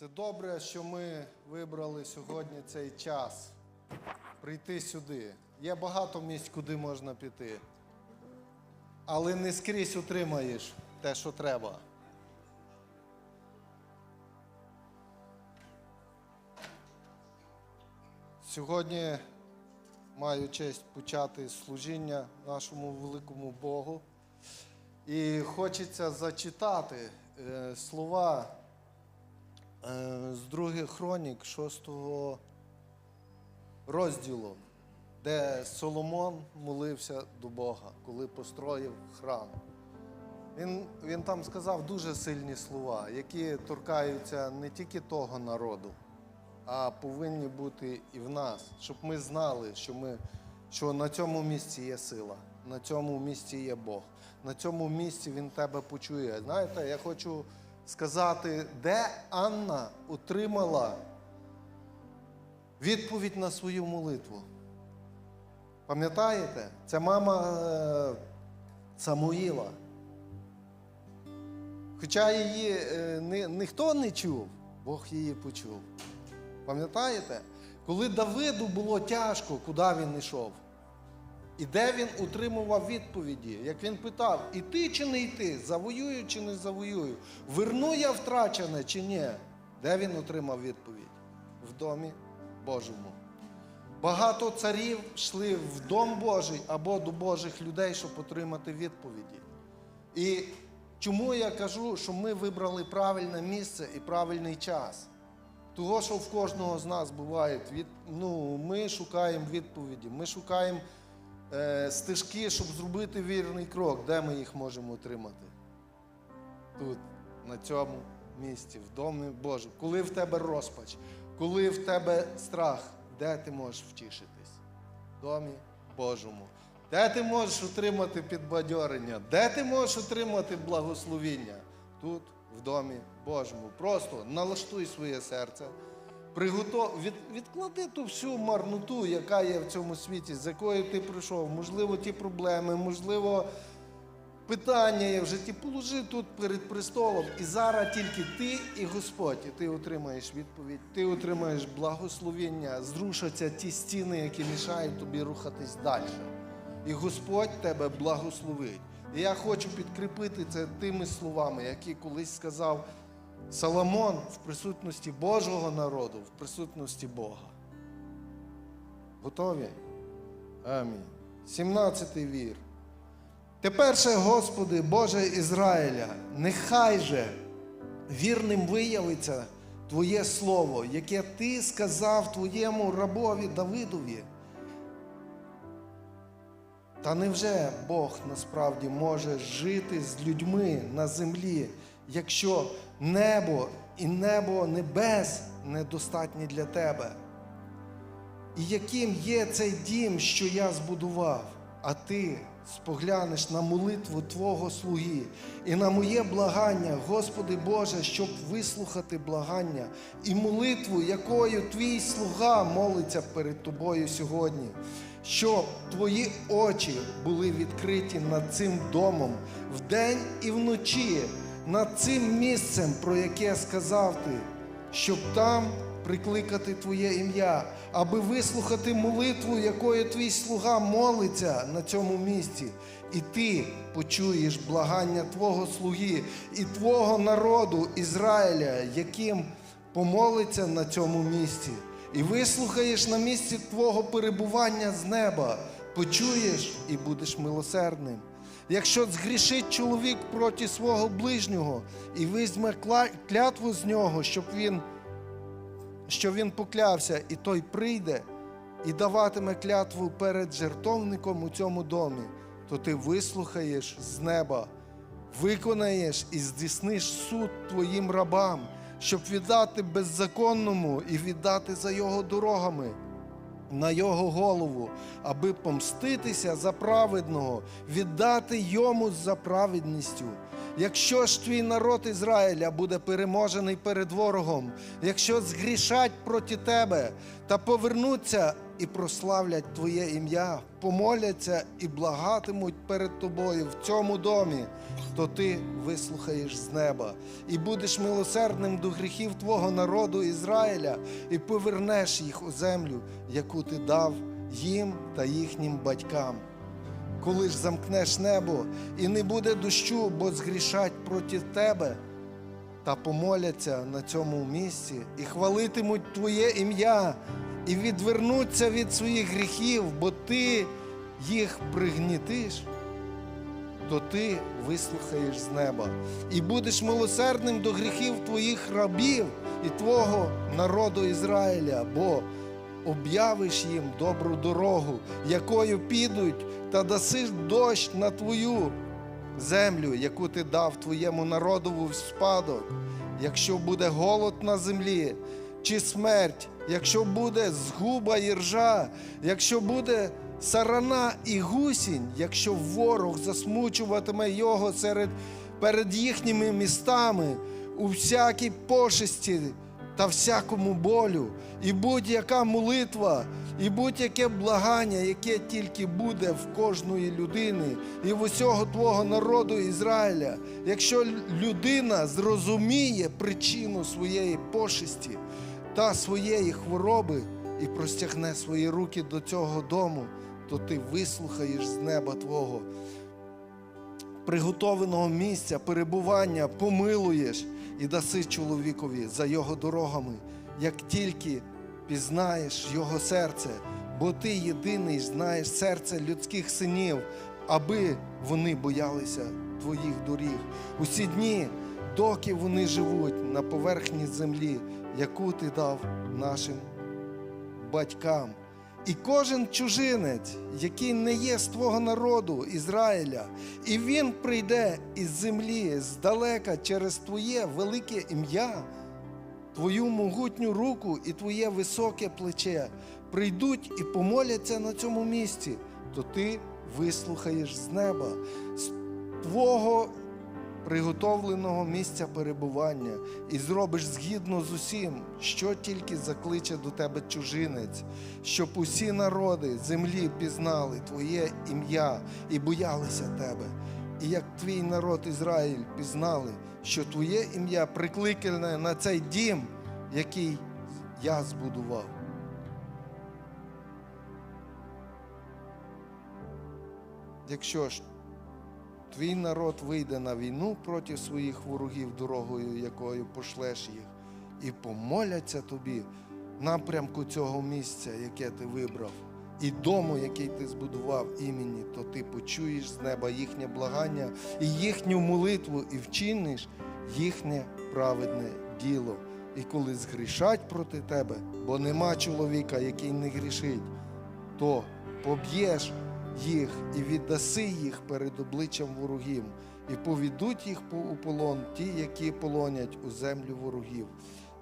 Це добре, що ми вибрали сьогодні цей час прийти сюди. Є багато місць, куди можна піти. Але не скрізь отримаєш те, що треба. Сьогодні маю честь почати служіння нашому великому Богу. І хочеться зачитати е, слова з других хронік, шостого розділу, де Соломон молився до Бога, коли построїв храм. Він, він там сказав дуже сильні слова, які торкаються не тільки того народу, а повинні бути і в нас, щоб ми знали, що, ми, що на цьому місці є сила, на цьому місці є Бог, на цьому місці Він тебе почує. Знаєте, я хочу сказати, де Анна отримала відповідь на свою молитву. Пам'ятаєте? Це мама е, Самуїла. Хоча її е, ні, ніхто не чув, Бог її почув. Пам'ятаєте? Коли Давиду було тяжко, куди він йшов? І де він утримував відповіді? Як він питав, іти чи не йти, завоюю чи не завоюю, верну я втрачене чи ні? Де він отримав відповідь? В домі Божому. Багато царів йшли в дом Божий або до Божих людей, щоб отримати відповіді. І чому я кажу, що ми вибрали правильне місце і правильний час? Того, що в кожного з нас буває, від, ну, ми шукаємо відповіді, ми шукаємо стежки, щоб зробити вірний крок, де ми їх можемо отримати. Тут, на цьому місці, в домі Божому. Коли в тебе розпач, коли в тебе страх, де ти можеш втішитись? В домі Божому. Де ти можеш отримати підбадьорення? Де ти можеш отримати благословіння? Тут, в домі Божому. Просто налаштуй своє серце. Приготов... Від... Відклади ту всю марноту, яка є в цьому світі, з якою ти прийшов. Можливо, ті проблеми, можливо, питання є в житті. Положи тут перед престолом. І зараз тільки ти і Господь, і ти отримаєш відповідь, ти отримаєш благословіння, зрушаться ті стіни, які мішають тобі рухатись далі. І Господь тебе благословить. І я хочу підкріпити це тими словами, які колись сказав Соломон в присутності Божого народу, в присутності Бога. Готові? Амінь. 17 вір. Тепер же, Господи, Боже Ізраїля, нехай же вірним виявиться Твоє Слово, яке Ти сказав Твоєму рабові Давидові. Та невже Бог насправді може жити з людьми на землі, якщо небо і небо небес недостатні для тебе? І яким є цей дім, що я збудував, а ти споглянеш на молитву Твого слуги і на моє благання, Господи Боже, щоб вислухати благання і молитву, якою твій слуга молиться перед тобою сьогодні, щоб твої очі були відкриті над цим домом вдень і вночі, над цим місцем, про яке сказав ти, щоб там прикликати Твоє ім'я, аби вислухати молитву, якою твій слуга молиться на цьому місці, і ти почуєш благання Твого слуги і Твого народу Ізраїля, яким помолиться на цьому місці, і вислухаєш на місці Твого перебування з неба, почуєш і будеш милосердним. Якщо згрішить чоловік проти свого ближнього і візьме клятву з нього, щоб він що він поклявся, і той прийде і даватиме клятву перед жертовником у цьому домі, то ти вислухаєш з неба, виконаєш і здійсниш суд твоїм рабам, щоб віддати беззаконному і віддати за його дорогами. На його голову, аби помститися за праведного, віддати йому за праведністю. Якщо ж твій народ Ізраїля буде переможений перед ворогом, якщо згрішать проти тебе та повернуться і прославлять Твоє ім'я, помоляться і благатимуть перед Тобою в цьому домі, то Ти вислухаєш з неба і будеш милосердним до гріхів Твого народу Ізраїля, і повернеш їх у землю, яку Ти дав їм та їхнім батькам. Коли ж замкнеш небо і не буде дощу, бо згрішать проти тебе, та помоляться на цьому місці і хвалитимуть Твоє ім'я, і відвернуться від своїх гріхів, бо Ти їх пригнітиш, то ти вислухаєш з неба і будеш милосердним до гріхів твоїх рабів і твого народу Ізраїля, бо об'явиш їм добру дорогу, якою підуть, та даси дощ на твою землю, яку ти дав твоєму народову в спадок. Якщо буде голод на землі, чи смерть, якщо буде згуба і ржа, якщо буде сарана і гусінь, якщо ворог засмучуватиме його серед, перед їхніми містами у всякій пошесті та всякому болю, і будь-яка молитва, і будь-яке благання, яке тільки буде в кожної людини і в усього твого народу Ізраїля, якщо людина зрозуміє причину своєї пошесті та своєї хвороби і простягне свої руки до цього дому, то ти вислухаєш з неба Твого приготованого місця перебування помилуєш і даси чоловікові за його дорогами, як тільки пізнаєш його серце, бо ти єдиний знаєш серце людських синів, аби вони боялися твоїх доріг. Усі дні, доки вони живуть на поверхні землі, яку ти дав нашим батькам. І кожен чужинець, який не є з твого народу Ізраїля, і він прийде із землі здалека через твоє велике ім'я, твою могутню руку і твоє високе плече, прийдуть і помоляться на цьому місці, то ти вислухаєш з неба, з твого приготовленого місця перебування і зробиш згідно з усім, що тільки закличе до тебе чужинець, щоб усі народи землі пізнали Твоє ім'я і боялися тебе. І як твій народ Ізраїль пізнали, що Твоє ім'я прикликане на цей дім, який я збудував. Якщо ж твій народ вийде на війну проти своїх ворогів дорогою, якою пошлеш їх, і помоляться тобі напрямку цього місця, яке ти вибрав, і дому, який ти збудував імені, то ти почуєш з неба їхнє благання і їхню молитву, і вчиниш їхнє праведне діло. І коли згрішать проти тебе, бо нема чоловіка, який не грішить, то поб'єш їх і віддаси їх перед обличчям ворогів, і повідуть їх у полон ті, які полонять у землю ворогів,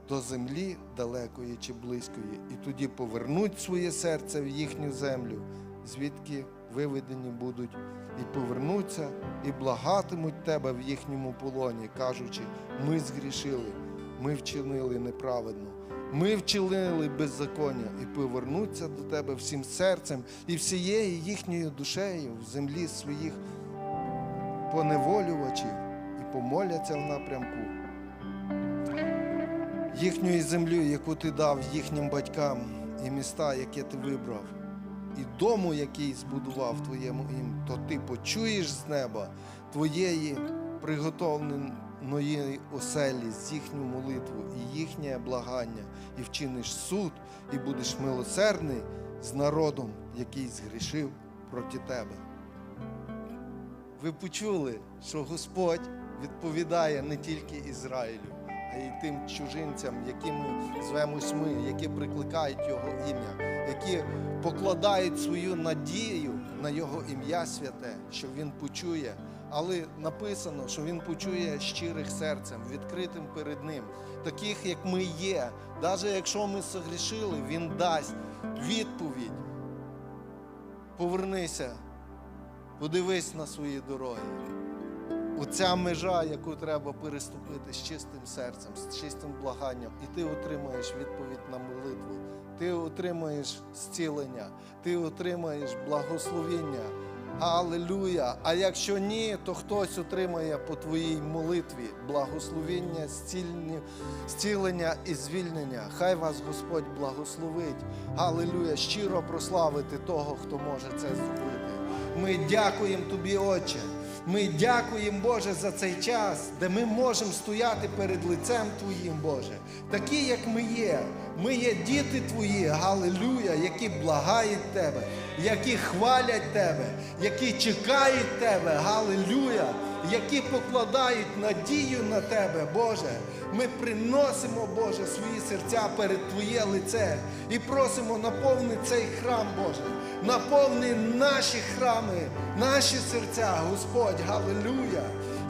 до землі далекої чи близької, і тоді повернуть своє серце в їхню землю, звідки виведені будуть, і повернуться, і благатимуть тебе в їхньому полоні, кажучи: ми згрішили, ми вчинили неправедно. Ми вчинили беззаконня і повернуться до тебе всім серцем і всією їхньою душею в землі своїх поневолювачів і помоляться в напрямку їхньої землі, яку ти дав їхнім батькам, і міста, яке ти вибрав, і дому, який збудував твоєму ім, то ти почуєш з неба твоєї приготовленої оселі з їхню молитву і їхнє благання, і вчиниш суд, і будеш милосердний з народом, який згрішив проти тебе. Ви почули, що Господь відповідає не тільки Ізраїлю, а й тим чужинцям, якими звемось ми, які прикликають Його ім'я, які покладають свою надію на Його ім'я святе, що Він почує. Але написано, що Він почує щирих серцем, відкритим перед Ним, таких, як ми є. Навіть якщо ми согрішили, Він дасть відповідь. Повернися, подивись на свої дороги. Оця межа, яку треба переступити з чистим серцем, з чистим благанням, і ти отримаєш відповідь на молитву ти отримаєш зцілення, ти отримаєш благословіння. Аллилуйя! А якщо ні, то хтось отримає по твоїй молитві благословіння, зцілення, і звільнення. Хай вас Господь благословить. Аллилуйя! Щиро прославити того, хто може це зробити. Ми дякуємо тобі, Отче. Ми дякуємо, Боже, за цей час, де ми можемо стояти перед лицем Твоїм, Боже, такі, як ми є. Ми є діти Твої, Галилюя, які благають Тебе, які хвалять Тебе, які чекають Тебе, Галилюя, які покладають надію на Тебе, Боже. Ми приносимо, Боже, свої серця перед Твоє лице і просимо наповни цей храм, Боже. Наповни наші храми, наші серця, Господь, Галилюя,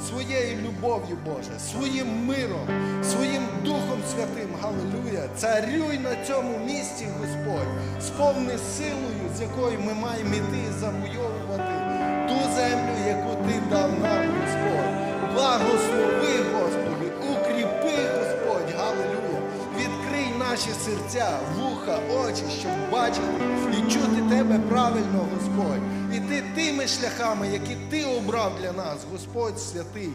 своєю любов'ю, Боже, своїм миром, своїм Духом Святим, Галилюя. Царюй на цьому місці, Господь, сповни силою, з якою ми маємо іти завойовувати ту землю, яку Ти дав нам, Господь. Благослови, наші серця, вуха, очі, щоб бачити і чути Тебе правильно, Господь. Іти тими шляхами, які Ти обрав для нас, Господь святий.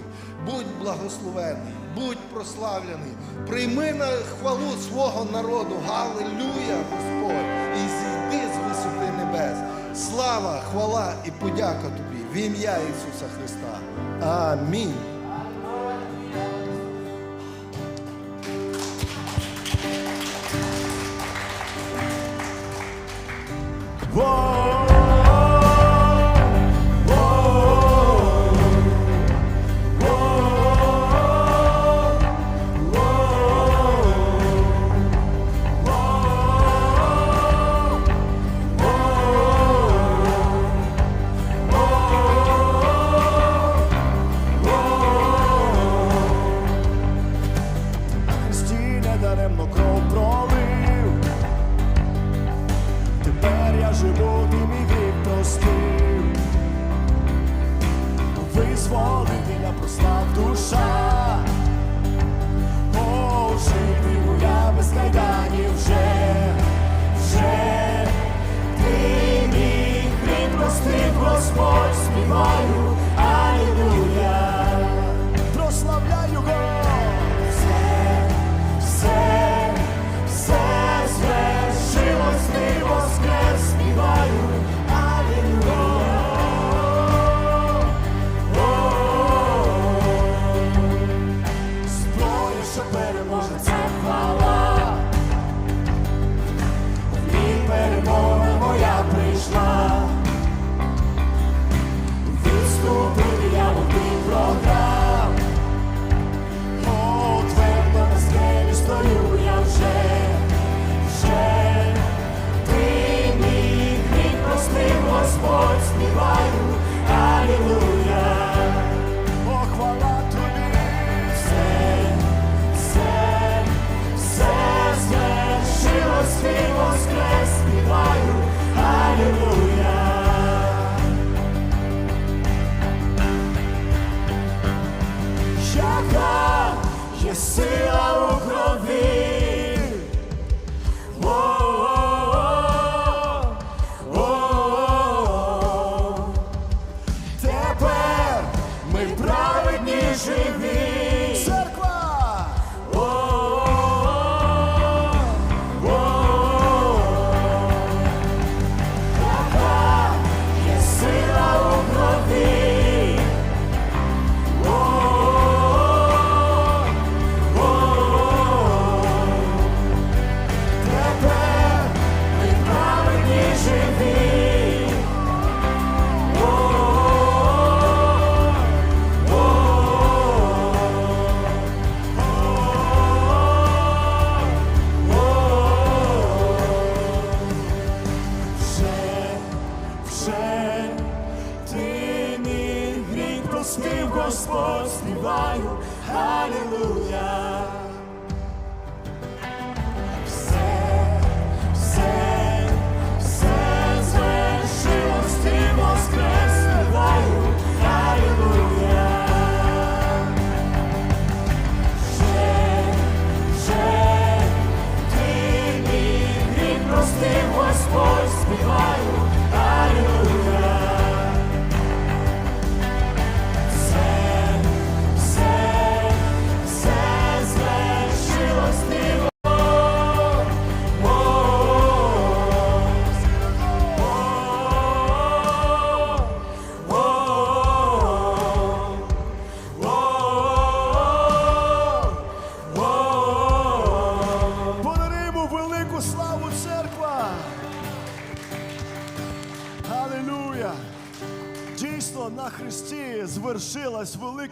Будь благословений, будь прославлений. Прийми на хвалу свого народу. Галилюя, Господь, і зійди з висоти небес. Слава, хвала і подяка тобі в ім'я Ісуса Христа. Амінь.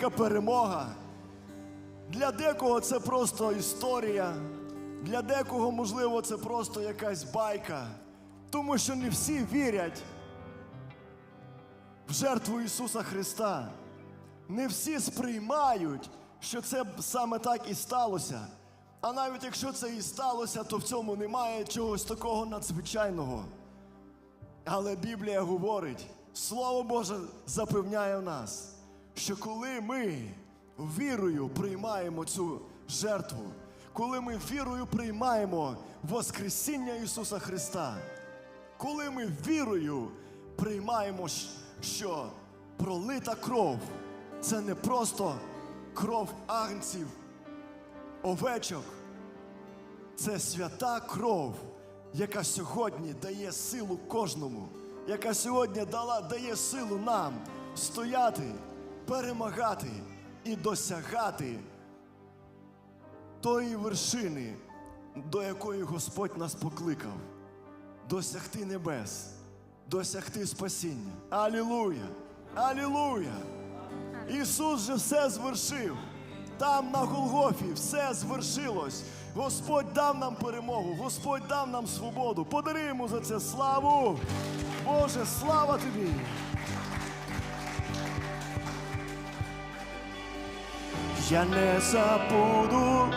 Велика перемога. Для декого це просто історія, для декого, можливо, це просто якась байка. Тому що не всі вірять в жертву Ісуса Христа. Не всі сприймають, що це саме так і сталося. А навіть якщо це і сталося, то в цьому немає чогось такого надзвичайного. Але Біблія говорить, Слово Боже запевняє нас, що коли ми вірою приймаємо цю жертву, коли ми вірою приймаємо Воскресіння Ісуса Христа, коли ми вірою приймаємо, що пролита кров це не просто кров агнців, овечок, це свята кров, яка сьогодні дає силу кожному, яка сьогодні дала, дає силу нам стояти, перемагати і досягати тої вершини, до якої Господь нас покликав, досягти небес, досягти спасіння. Алілуя! Алілуя! Ісус же все звершив. Там на Голгофі все звершилось. Господь дав нам перемогу, Господь дав нам свободу. Подари йому за це славу. Боже, слава тобі! Я не забуду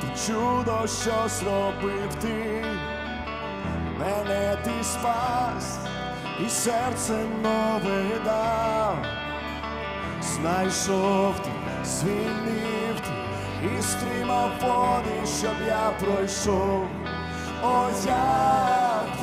те чудо, що зробив ти. Мене ти спас і серце нове дав. Знайшов ти, звільнив ти і стримав води, щоб я пройшов. О, як